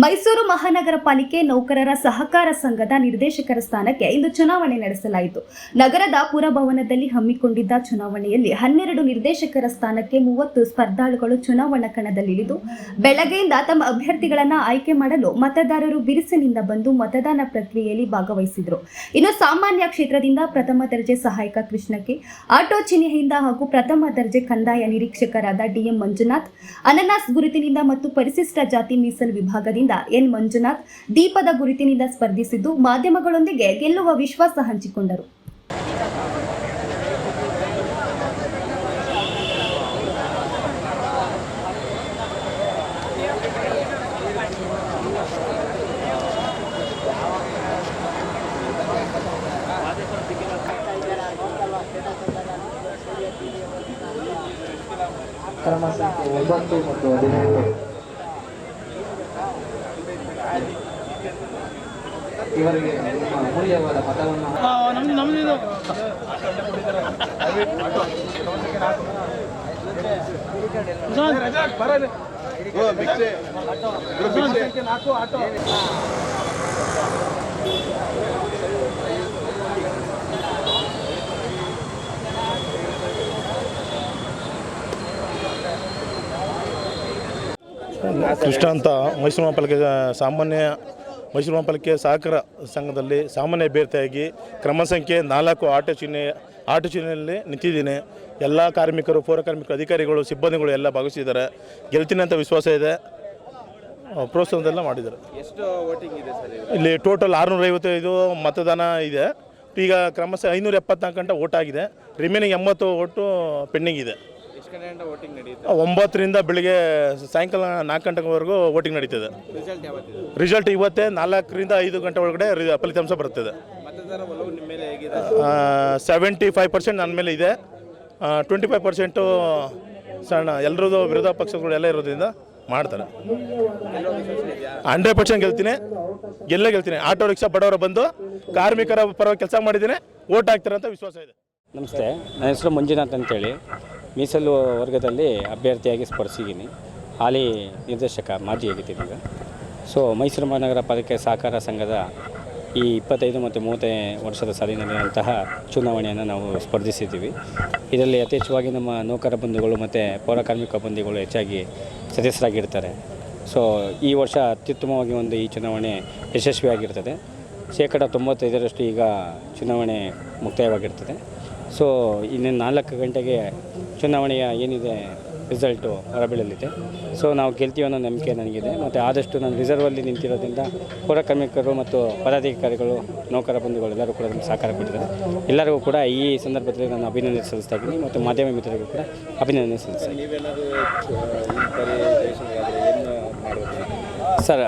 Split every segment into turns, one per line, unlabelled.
ಮೈಸೂರು ಮಹಾನಗರ ಪಾಲಿಕೆ ನೌಕರರ ಸಹಕಾರ ಸಂಘದ ನಿರ್ದೇಶಕರ ಸ್ಥಾನಕ್ಕೆ ಇಂದು ಚುನಾವಣೆ ನಡೆಸಲಾಯಿತು. ನಗರದ ಪುರಭವನದಲ್ಲಿ ಹಮ್ಮಿಕೊಂಡಿದ್ದ ಚುನಾವಣೆಯಲ್ಲಿ ಹನ್ನೆರಡು ನಿರ್ದೇಶಕರ ಸ್ಥಾನಕ್ಕೆ ಮೂವತ್ತು ಸ್ಪರ್ಧಾಳುಗಳು ಚುನಾವಣಾ ಕಣದಲ್ಲಿಳಿದು ಬೆಳಗ್ಗೆಯಿಂದ ತಮ್ಮ ಅಭ್ಯರ್ಥಿಗಳನ್ನು ಆಯ್ಕೆ ಮಾಡಲು ಮತದಾರರು ಬಿರುಸಿನಿಂದ ಬಂದು ಮತದಾನ ಪ್ರಕ್ರಿಯೆಯಲ್ಲಿ ಭಾಗವಹಿಸಿದರು. ಇನ್ನು ಸಾಮಾನ್ಯ ಕ್ಷೇತ್ರದಿಂದ ಪ್ರಥಮ ದರ್ಜೆ ಸಹಾಯಕ ಕೃಷ್ಣಕ್ಕೆ, ಆಟೋ ಚಿಹ್ನೆಯಿಂದ ಹಾಗೂ ಪ್ರಥಮ ದರ್ಜೆ ಕಂದಾಯ ನಿರೀಕ್ಷಕರಾದ ಡಿಎಂ ಮಂಜುನಾಥ್ ಅನನಾಸ್ ಗುರುತಿನಿಂದ ಮತ್ತು ಪರಿಶಿಷ್ಟ ಜಾತಿ ಮೀಸಲು ವಿಭಾಗದಿಂದ ಎನ್. ಮಂಜುನಾಥ್ ದೀಪದ ಗುರುತಿನಿಂದ ಸ್ಪರ್ಧಿಸಿದ್ದು ಮಾಧ್ಯಮಗಳೊಂದಿಗೆ ಗೆಲ್ಲುವ ವಿಶ್ವಾಸ ಹಂಚಿಕೊಂಡರು.
ಕ್ರಮ ಸಂಖ್ಯೆ ಒಂಬತ್ತು ಮತ್ತು ಹದಿನೆಂಟು ಇವರಿಗೆ ಅಮೂಲ್ಯವಾದ ಮತವನ್ನು
ಕೃಷ್ಣ ಅಂತ ಮೈಸೂರು ಪಾಲಿಕೆ ಸಾಮಾನ್ಯ ಮೈಸೂರು ಮಹಾಪಾಲಿಕೆ ಸಹಕಾರ ಸಂಘದಲ್ಲಿ ಸಾಮಾನ್ಯ ಅಭ್ಯರ್ಥಿಯಾಗಿ ಕ್ರಮ ಸಂಖ್ಯೆ ನಾಲ್ಕು ಆಟೋ ಚಿಹ್ನೆ ಆಟೋ ಚಿಹ್ನೆಯಲ್ಲಿ ನಿಂತಿದ್ದೀನಿ. ಎಲ್ಲ ಕಾರ್ಮಿಕರು ಪೌರ ಕಾರ್ಮಿಕರು ಅಧಿಕಾರಿಗಳು ಸಿಬ್ಬಂದಿಗಳು ಎಲ್ಲ ಭಾಗವಹಿಸಿದ್ದಾರೆ. ಗೆಲ್ತೀನಿ ಅಂತ ವಿಶ್ವಾಸ ಇದೆ. ಪ್ರೋತ್ಸಾಹದೆಲ್ಲ ಮಾಡಿದ್ದಾರೆ.
ಎಷ್ಟು ವೋಟಿಂಗ್ ಇದೆ ಸರ್
ಇಲ್ಲಿ ಟೋಟಲ್ ಆರುನೂರ ಐವತ್ತೈದು ಮತದಾನ ಇದೆ. ಈಗ ಕ್ರಮಶಃ ಐನೂರ ಎಪ್ಪತ್ನಾಲ್ಕು ಗಂಟೆ ಓಟ್ ಆಗಿದೆ. ರಿಮೈನಿಂಗ್ ಎಂಬತ್ತು ಓಟು ಪೆಂಡಿಂಗ್ ಇದೆ.
ವೋಟಿಂಗ್ ನಡೆಯುತ್ತೆ?
ಒಂಬತ್ತರಿಂದ ಬೆಳಿಗ್ಗೆ ಸಾಯಂಕಾಲ ನಾಲ್ಕು ಗಂಟೆವರೆಗೂ ವೋಟಿಂಗ್ ನಡೀತದೆ.
ರಿಸಲ್ಟ್ ಯಾವತ್ತಿದೆ?
ರಿಸಲ್ಟ್ ಇವತ್ತೇ ನಾಲ್ಕರಿಂದ ಐದು ಗಂಟೆ ಒಳಗಡೆ ರಿ- ಫಲಿತಾಂಶ ಬರ್ತದೆ
ಮತದಾರ ಒಲವು ನಿಮ್ಮ ಮೇಲೆ ಹೇಗಿದೆ?
ಸೆವೆಂಟಿ ಫೈವ್ ಪರ್ಸೆಂಟ್ ನನ್ನ ಮೇಲೆ ಇದೆ. ಟ್ವೆಂಟಿ ಫೈವ್ ಪರ್ಸೆಂಟು ಸಣ್ಣ ಎಲ್ಲರದ್ದು ವಿರೋಧ ಪಕ್ಷಗಳು ಎಲ್ಲ ಇರೋದ್ರಿಂದ ಮಾಡ್ತಾರೆ. ಹಂಡ್ರೆಡ್ ಪರ್ಸೆಂಟ್ ಗೆಲ್ತೀನಿ. ಗೆಲ್ಲೇ ಗೆಲ್ತೀನಿ. ಆಟೋ ರಿಕ್ಷಾ ಬಡವರು ಬಂದು ಕಾರ್ಮಿಕರ ಪರವಾಗಿ ಕೆಲಸ ಮಾಡಿದ್ದೀನಿ. ಓಟ್ ಹಾಕ್ತಾರೆ ಅಂತ ವಿಶ್ವಾಸ ಇದೆ.
ನಮಸ್ತೆ, ನನ್ನ ಹೆಸರು ಮಂಜುನಾಥ್ ಅಂತೇಳಿ. ಮೀಸಲು ವರ್ಗದಲ್ಲಿ ಅಭ್ಯರ್ಥಿಯಾಗಿ ಸ್ಪರ್ಧಿಸಿದ್ದೀನಿ. ಹಾಲಿ ನಿರ್ದೇಶಕ, ಮಾಜಿ ಆಗಿದ್ದೀನಿ ಈಗ ಸೊ ಮೈಸೂರು ಮಹಾನಗರ ಪಾಲಿಕೆ ಸಹಕಾರ ಸಂಘದ ಈ ಇಪ್ಪತ್ತೈದು ಮತ್ತು ಮೂವತ್ತನೇ ವರ್ಷದ ಸಾಲಿನಲ್ಲಿರುವಂತಹ ಚುನಾವಣೆಯನ್ನು ನಾವು ಸ್ಪರ್ಧಿಸಿದ್ದೀವಿ. ಇದರಲ್ಲಿ ಯಥೇಚ್ಛವಾಗಿ ನಮ್ಮ ನೌಕರ ಬಂಧುಗಳು ಮತ್ತು ಪೌರ ಕಾರ್ಮಿಕ ಬಂಧುಗಳು ಹೆಚ್ಚಾಗಿ ಸದಸ್ಯರಾಗಿರ್ತಾರೆ. ಸೊ ಈ ವರ್ಷ ಅತ್ಯುತ್ತಮವಾಗಿ ಒಂದು ಈ ಚುನಾವಣೆ ಯಶಸ್ವಿಯಾಗಿರ್ತದೆ. ಶೇಕಡ ತೊಂಬತ್ತೈದರಷ್ಟು ಈಗ ಚುನಾವಣೆ ಮುಕ್ತಾಯವಾಗಿರ್ತದೆ. ಸೊ ಇನ್ನು ನಾಲ್ಕು ಗಂಟೆಗೆ ಚುನಾವಣೆಯ ಏನಿದೆ ರಿಸಲ್ಟು ಹೊರಬೀಳಲಿದೆ. ಸೊ ನಾವು ಗೆಲ್ತೀವಿ ಅನ್ನೋ ನಂಬಿಕೆ ನನಗಿದೆ. ಮತ್ತು ಆದಷ್ಟು ನಾನು ರಿಸರ್ವಲ್ಲಿ ನಿಂತಿರೋದ್ರಿಂದ ಪೌರ ಕಾರ್ಮಿಕರು ಮತ್ತು ಪದಾಧಿಕಾರಿಗಳು ನೌಕರ ಬಂಧುಗಳು ಎಲ್ಲರೂ ಕೂಡ ನಮ್ಗೆ ಸಹಕಾರ ಕೊಟ್ಟಿದ್ದಾರೆ. ಎಲ್ಲರಿಗೂ ಕೂಡ ಈ ಸಂದರ್ಭದಲ್ಲಿ ನಾನು ಅಭಿನಂದನೆ ಸಲ್ಲಿಸ್ತಾ ಇದ್ದೀನಿ ಮತ್ತು ಮಾಧ್ಯಮ ಮಿತ್ರರಿಗೂ ಕೂಡ ಅಭಿನಂದನೆ ಸಲ್ಲಿಸ್ತಾ ಇದ್ದೀನಿ.
ನೀವೇನಾದರೂ ಈ ಪರಿ ಜಯಿಸೋದಾದ್ರೆ ಏನು ಮಾಡಬೇಕು?
ಸರ್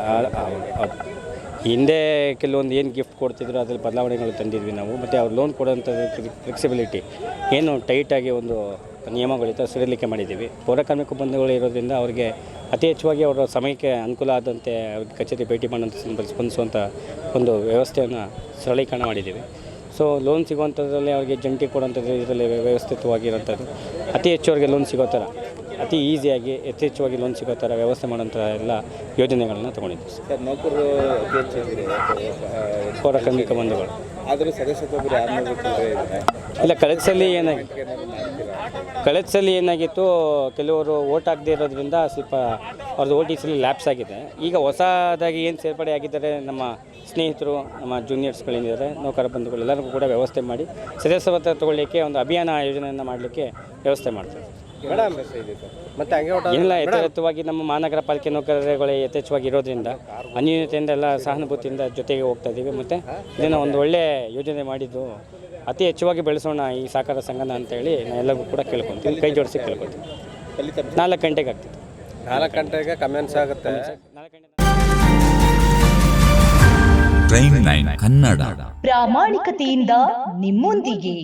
ಹಿಂದೆ ಕೆಲವೊಂದು ಏನು ಗಿಫ್ಟ್ ಕೊಡ್ತಿದ್ರು, ಅದರಲ್ಲಿ ಬದಲಾವಣೆಗಳು ತಂದಿದ್ವಿ ನಾವು. ಮತ್ತು ಅವ್ರು ಲೋನ್ ಕೊಡೋಂಥದ್ದು ಫ್ಲೆಕ್ಸಿಬಿಲಿಟಿ ಏನು ಟೈಟಾಗಿ ಒಂದು ನಿಯಮಗಳಿತ್ತು ಸಡಿಲಿಕೆ ಮಾಡಿದ್ದೀವಿ. ಪೌರಕಾರ್ಮಿಕ ಬಂಧುಗಳು ಇರೋದ್ರಿಂದ ಅವರಿಗೆ ಅತಿ ಹೆಚ್ಚುವಾಗಿ ಅವರ ಸಮಯಕ್ಕೆ ಅನುಕೂಲ ಆದಂತೆ ಅವ್ರಿಗೆ ಕಚೇರಿ ಭೇಟಿ ಮಾಡೋಂಥ ಸ್ಪಂದಿಸುವಂಥ ಒಂದು ವ್ಯವಸ್ಥೆಯನ್ನು ಸರಳೀಕರಣ ಮಾಡಿದ್ದೀವಿ. ಸೊ ಲೋನ್ ಸಿಗುವಂಥದ್ರಲ್ಲಿ ಅವ್ರಿಗೆ ಜಂಟಿ ಕೊಡುವಂಥದ್ದು ಇದರಲ್ಲಿ ವ್ಯವಸ್ಥಿತವಾಗಿರೋಂಥದ್ದು. ಅತಿ ಹೆಚ್ಚು ಅವ್ರಿಗೆ ಲೋನ್ ಸಿಗೋ ಥರ ಅತಿ ಈಸಿಯಾಗಿ ಯಥೇಚ್ಛವಾಗಿ ಲೋನ್ ಸಿಗೋ ಥರ ವ್ಯವಸ್ಥೆ ಮಾಡೋಂಥ ಎಲ್ಲ ಯೋಜನೆಗಳನ್ನು ತೊಗೊಂಡಿದ್ವಿ ಸರ್
ನೌಕರರು ಅತಿ ಹೆಚ್ಚು ಇದ್ದೀರಿ
ಪೌರ ಕಾರ್ಮಿಕ ಬಂಧುಗಳು.
ಆದರೂ ಚಿಲ್ಲರೆ
ಇಲ್ಲ ಕಳೆದ ಸಲ ಏನಾಗಿ
ಏನಾದ್ರು ಮಾಡ್ತೀರಾ
ಕಳೆದ ಸಲ ಏನಾಗಿತ್ತು, ಕೆಲವರು ಓಟ್ ಆಗದೆ ಇರೋದ್ರಿಂದ ಸ್ವಲ್ಪ ಅವ್ರದ್ದು ಓಟ್ ಸಲ ಲ್ಯಾಪ್ಸ್ ಆಗಿದೆ. ಈಗ ಹೊಸದಾಗಿ ಏನು ಸೇರ್ಪಡೆ ಆಗಿದ್ದಾರೆ ನಮ್ಮ ಸ್ನೇಹಿತರು, ನಮ್ಮ ಜೂನಿಯರ್ಸ್ಗಳೇನಿದ್ದಾರೆ ನೌಕರ ಬಂಧುಗಳು ಎಲ್ಲರಿಗೂ ಕೂಡ ವ್ಯವಸ್ಥೆ ಮಾಡಿ ಸದಸ್ಯತ್ವ ತಗೊಳ್ಳಿಕ್ಕೆ ಒಂದು ಅಭಿಯಾನ ಆಯೋಜನೆಯನ್ನು ಮಾಡಲಿಕ್ಕೆ ವ್ಯವಸ್ಥೆ ಮಾಡ್ತಾರೆ.
ಮತ್ತೆ ಹಂಗೆ ಊಟ
ಏನಿಲ್ಲ ಯಥೇಚ್ಛವಾಗಿ ನಮ್ಮ ಮಹಾನಗರ ಪಾಲಿಕೆ ನೌಕರರುಗಳೇ ಯಥೇಚ್ಛವಾಗಿ ಇರೋದ್ರಿಂದ ಅನ್ಯೂನ್ಯತೆಯಿಂದ ಎಲ್ಲ ಸಹಾನುಭೂತಿಯಿಂದ ಜೊತೆಗೆ ಹೋಗ್ತಾ ಇದ್ದೀವಿ ಮತ್ತು ಇದನ್ನು ಒಂದು ಒಳ್ಳೆಯ ಯೋಜನೆ ಮಾಡಿದ್ದು ಅತಿ ಹೆಚ್ಚುವಾಗಿ ಬೆಳೆಸೋಣ ಈ ಸಹಕಾರ ಸಂಘನ ಅಂತೇಳಿ ನಾನು ಎಲ್ಲರಿಗೂ ಕೂಡ ಕೇಳ್ಕೊತೀನಿ ಕೈ ಜೋಡಿಸಿ ಕೇಳ್ಕೊತೀನಿ
ಫಲಿತಾಂಶ
ನಾಲ್ಕು ಗಂಟೆಗೆ ಆಗ್ತಿತ್ತು.
ನಾಲ್ಕು ಗಂಟೆಗೆ ಕಮೆಂಟ್ಸ್ ಆಗುತ್ತೆ.
ಕನ್ನಡ
ಪ್ರಾಮಾಣಿಕತೆಯಿಂದ ನಿಮ್ಮೊಂದಿಗೆ.